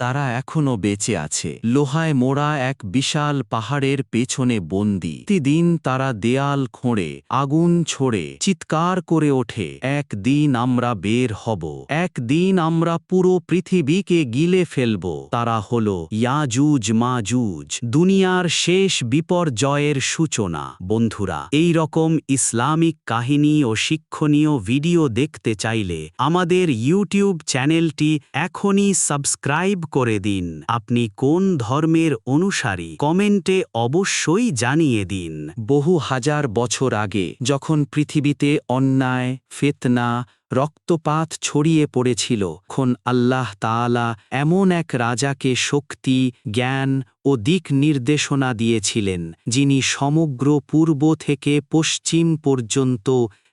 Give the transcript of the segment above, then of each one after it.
তারা এখনও বেঁচে আছে। লোহায় মোড়া এক বিশাল পাহাড়ের পেছনে বন্দি। প্রতিদিন তারা দেয়াল খোঁড়ে, আগুন ছোড়ে, চিৎকার করে ওঠে, একদিন আমরা বের হব, একদিন আমরা পুরো পৃথিবীকে গিলে ফেলব। তারা হল ইয়াজুজ মাজুজ, দুনিয়ার শেষ বিপর্যয়ের সূচনা। বন্ধুরা এই রকম ইসলামিক কাহিনী ও শিক্ষণীয় ভিডিও দেখতে চাইলে আমাদের ইউটিউব চ্যানেলটি এখনই সাবস্ক্রাইব করে দিন। আপনি কোন ধর্মের অনুসারী, কমেন্টে অবশ্যই জানিয়ে দিন। বহু হাজার বছর আগে, যখন পৃথিবীতে অন্যায়, ফেতনা, রক্তপাত ছড়িয়ে পড়েছিল খন আল্লাহ তাআলা এমন এক রাজাকে শক্তি, জ্ঞান ও দিক নির্দেশনা দিয়েছিলেন, যিনি সমগ্র পূর্ব থেকে পশ্চিম পর্যন্ত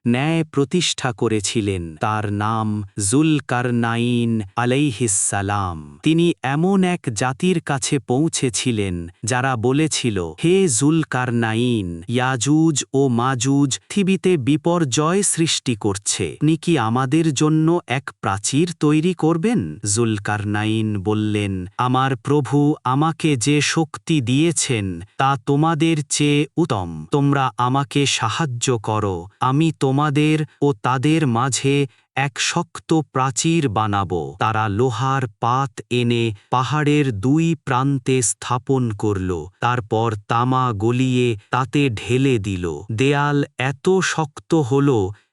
ন্যায় প্রতিষ্ঠা করেছিলেন। তার নাম জুল জুলকারনাইন আলাইহিসালাম তিনি এমন এক জাতির কাছে পৌঁছেছিলেন, যারা বলেছিল, হে জুলকারনাইন, ইয়াজুজ ও মাজুজ পৃথিবীতে বিপর্যয় সৃষ্টি করছে। আপনি কি আমাদের জন্য এক প্রাচীর তৈরি করবেন? জুল জুলকারনাইন বললেন, আমার প্রভু আমাকে যে শক্তি দিয়েছেন, তা তোমাদের চেয়ে উত্তম। তোমরা আমাকে সাহায্য করো। আমি তোমাদের ও তাদের মাঝে এক শক্ত প্রাচীর বানাব। তারা লোহার পাত এনে পাহাড়ের দুই প্রান্তে স্থাপন করল, তারপর তামা গলিয়ে তাতে ঢেলে দিল। দেয়াল এত শক্ত হল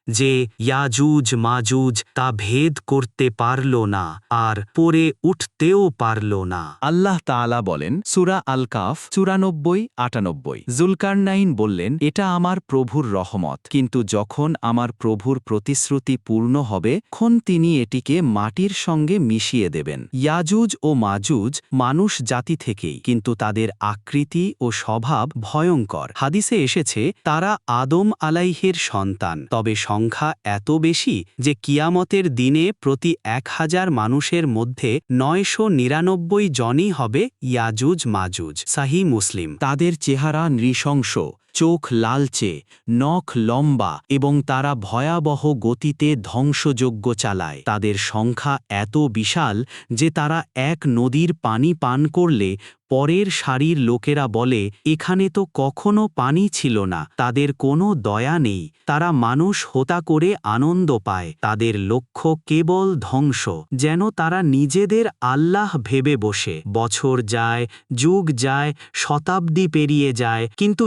যে ইয়াজুজ মাজুজ তা ভেদ করতে পারল না, আর পরে উঠতেও পারল না। আল্লাহ তাআলা বলেন, সুরা আল কাফ চুরানব্বই, আটানব্বই। জুলকারনাইন বললেন, এটা আমার প্রভুর রহমত। কিন্তু যখন আমার প্রভুর প্রতিশ্রুতি পূর্ণ হবে খন তিনি এটিকে মাটির সঙ্গে মিশিয়ে দেবেন। ইয়াজুজ ও মাজুজ মানুষ জাতি থেকেই, কিন্তু তাদের আকৃতি ও স্বভাব ভয়ঙ্কর। হাদিসে এসেছে, তারা আদম আলাইহের সন্তান, তবে সংখ্যা এত বেশি যে কিয়ামতের দিনে প্রতি এক হাজার মানুষের মধ্যে নয়শো নিরানব্বই জনই হবে ইয়াজুজ মাজুজ সাহি মুসলিম। তাদের চেহারা নৃশংস। চোখ লালচে, নখ লম্বা এবং তারা ভয়াবহ গতিতে ধ্বংসযজ্ঞ চালায়। তাদের সংখ্যা এত বিশাল যে তারা এক নদীর পানি পান করলে পরের সারির লোকেরা বলে, এখানে তো কখনো পানি ছিল না। তাদের কোনো দয়া নেই। তারা মানুষ হোতা করে আনন্দ পায়। তাদের লক্ষ্য কেবল ধ্বংস। যেন তারা নিজেদের আল্লাহ ভেবে বসে। বছর যায়, যুগ যায়, শতাব্দী পেরিয়ে যায়। কিন্তু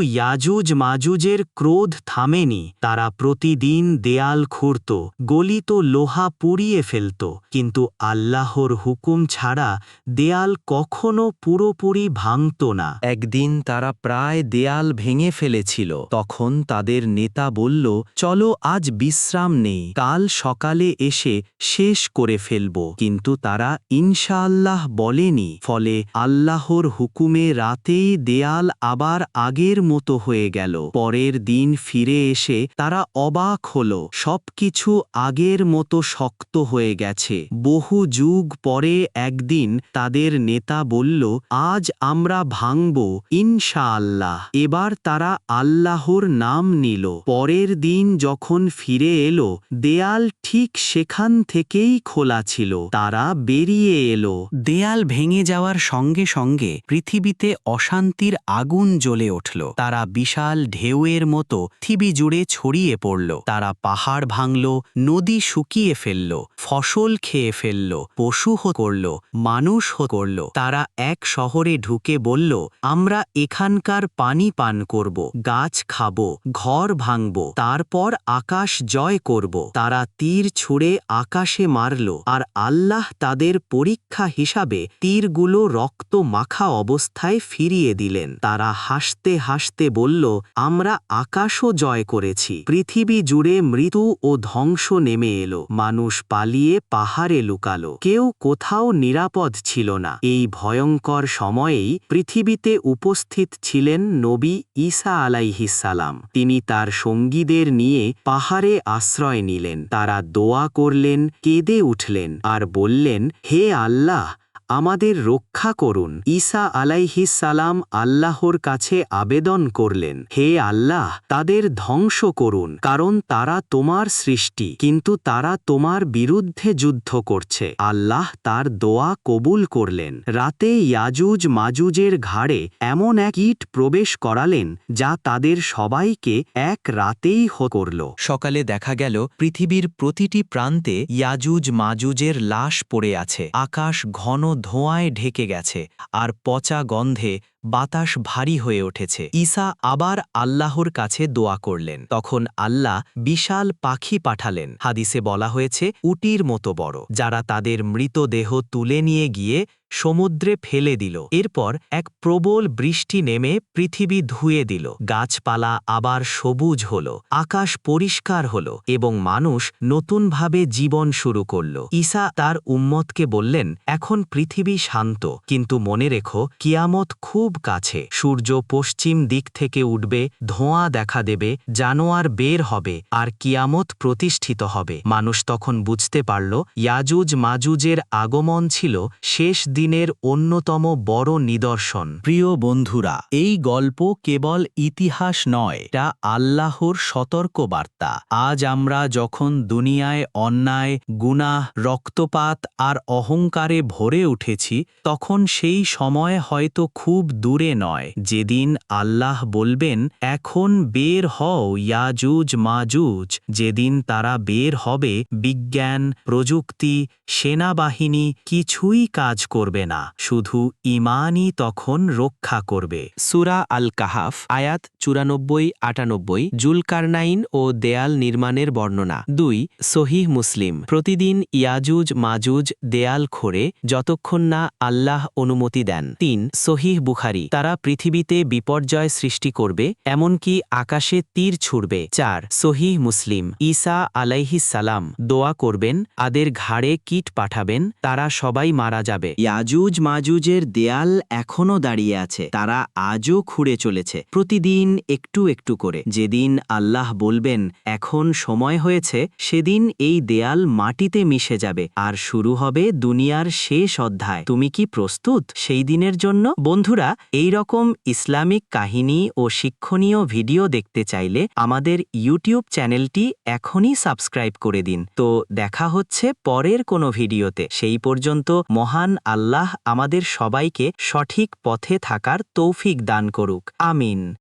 ইয়াজুজ মাজুজের ক্রোধ থামেনি। তারা প্রতিদিন দেয়াল খুঁড়ত, গলিত লোহা পুড়িয়ে ফেলত, কিন্তু আল্লাহর হুকুম ছাড়া দেয়াল কখনো পুরোপুরি ভাঙত না। একদিন তারা প্রায় দেয়াল ভেঙে ফেলেছিল, তখন তাদের নেতা বলল, চলো আজ বিশ্রাম নেই, কাল সকালে এসে শেষ করে ফেলব। কিন্তু তারা ইনশাআল্লাহ বলেনি, ফলে আল্লাহর হুকুমে রাতেই দেয়াল আবার আগের মতো হয়ে গেল। পরের দিন ফিরে এসে তারা অবাক হল। সবকিছু আগের মতো শক্ত হয়ে গেছে। বহু যুগ পরে একদিন তাদের নেতা বলল, আজ আমরা ভাঙব, ইনশাআল্লাহ। এবার তারা আল্লাহর নাম নিল। পরের দিন যখন ফিরে এলো, দেয়াল ঠিক সেখান থেকেই খোলা ছিল। তারা বেরিয়ে এলো। দেয়াল ভেঙে যাওয়ার সঙ্গে সঙ্গে পৃথিবীতে অশান্তির আগুন জ্বলে উঠল। তারা বিশাল ঢেউয়ের মতো পৃথিবী জুড়ে ছড়িয়ে পড়ল। তারা পাহাড় ভাঙল, নদী শুকিয়ে ফেলল, ফসল খেয়ে ফেলল, পশু হো করল, মানুষ হো করল। তারা এক শহরে ঢুকে বলল, আমরা এখানকার পানি পান করব, গাছ খাব, ঘর ভাঙব, তারপর আকাশ জয় করব। তারা তীর ছুঁড়ে আকাশে মারল, আর আল্লাহ তাদের পরীক্ষা হিসাবে তীরগুলো রক্ত মাখা অবস্থায় ফিরিয়ে দিলেন। তারা হাসতে হাসতে বলল আমরা আকাশও জয় করেছি। পৃথিবী জুড়ে মৃত্যু ও ধ্বংস নেমে এলো। মানুষ পালিয়ে পাহাড়ে লুকালো। কেউ কোথাও নিরাপদ ছিল না। এই ভয়ঙ্কর সময়েই পৃথিবীতে উপস্থিত ছিলেন নবী ঈসা আলাইহিসালাম তিনি তার সঙ্গীদের নিয়ে পাহাড়ে আশ্রয় নিলেন। তারা দোয়া করলেন, কেঁদে উঠলেন আর বললেন, হে আল্লাহ আমাদের রক্ষা করুন। ঈসা সালাম আল্লাহর কাছে আবেদন করলেন, হে আল্লাহ, তাদের ধ্বংস করুন, কারণ তারা তোমার সৃষ্টি, কিন্তু তারা তোমার বিরুদ্ধে যুদ্ধ করছে। আল্লাহ তার দোয়া কবুল করলেন। রাতে ইয়াজুজ মাজুজের ঘাড়ে এমন এক ইট প্রবেশ করালেন, যা তাদের সবাইকে এক রাতেই হ করল। সকালে দেখা গেল, পৃথিবীর প্রতিটি প্রান্তে ইয়াজুজ মাজুজের লাশ পড়ে আছে। আকাশ ঘন ধোঁয়ায় ঢেকে গেছে আর পচা গন্ধে বাতাস ভারী হয়ে উঠেছে। ঈসা আবার আল্লাহর কাছে দোয়া করলেন। তখন আল্লাহ বিশাল পাখি পাঠালেন। হাদিসে বলা হয়েছে, উটির মতো বড়, যারা তাদের মৃতদেহ তুলে নিয়ে গিয়ে সমুদ্রে ফেলে দিল। এরপর এক প্রবল বৃষ্টি নেমে পৃথিবী ধুয়ে দিল। গাছপালা আবার সবুজ হল, আকাশ পরিষ্কার হল এবং মানুষ নতুনভাবে জীবন শুরু করল। ঈসা তার উম্মতকে বললেন, এখন পৃথিবী শান্ত, কিন্তু মনে রেখো, কিয়ামত খুব কাছে। সূর্য পশ্চিম দিক থেকে উঠবে, ধোঁয়া দেখা দেবে, জানোয়ার বের হবে, আর কিয়ামত প্রতিষ্ঠিত হবে। মানুষ তখন বুঝতে পারল, ইয়াজুজ মাজুজের আগমন ছিল শেষ দিনের অন্যতম বড় নিদর্শন। প্রিয় বন্ধুরা, এই গল্প কেবল ইতিহাস নয়, এটা আল্লাহর সতর্ক বার্তা আজ আমরা যখন দুনিয়ায় অন্যায়, গুনাহ, রক্তপাত আর অহংকারে ভরে উঠেছি, তখন সেই সময় হয়তো খুব দূরে নয়। যেদিন আল্লাহ বলবেন, এখন বের হও ইয়াজুজ মাজুজ। যেদিন তারা বের হবে, বিজ্ঞান, প্রযুক্তি, সেনাবাহিনী কিছুই কাজ করবে না। শুধু ইমানই তখন রক্ষা করবে। সুরা আল কাহাফ আয়াত চুরানব্বই, আটানব্বই, জুলকারনাইন ও দেয়াল নির্মাণের বর্ণনা। দুই, সহিহ মুসলিম। প্রতিদিন ইয়াজুজ মাজুজ দেয়াল খোড়ে, যতক্ষণ না আল্লাহ অনুমতি দেন। তিন, সহিহ বুখারি তারা পৃথিবীতে বিপর্যয় সৃষ্টি করবে, এমনকি আকাশে তীর ছুড়বে। চার, সহিহ মুসলিম, ঈসা আলাইহি সালাম, দোয়া করবেন, আদের ঘাড়ে কিট পাঠাবেন, তারা সবাই মারা যাবে। ইয়াজুজ মাজুজের দেয়াল এখনও দাঁড়িয়ে আছে, তারা আজও খুঁড়ে চলেছে, প্রতিদিন একটু একটু করে। যেদিন আল্লাহ বলবেন, এখন সময় হয়েছে, সেদিন এই দেয়াল মাটিতে মিশে যাবে, আর শুরু হবে দুনিয়ার শেষ অধ্যায়। তুমি কি প্রস্তুত সেই দিনের জন্য? বন্ধুরা এই রকম ইসলামিক কাহিনী ও শিক্ষণীয় ভিডিও দেখতে চাইলে আমাদের ইউটিউব চ্যানেলটি এখনই সাবস্ক্রাইব করে দিন। তো দেখা হচ্ছে পরের কোনো ভিডিওতে। সেই পর্যন্ত মহান আল্লাহ আমাদের সবাইকে সঠিক পথে থাকার তৌফিক দান করুক। আমিন।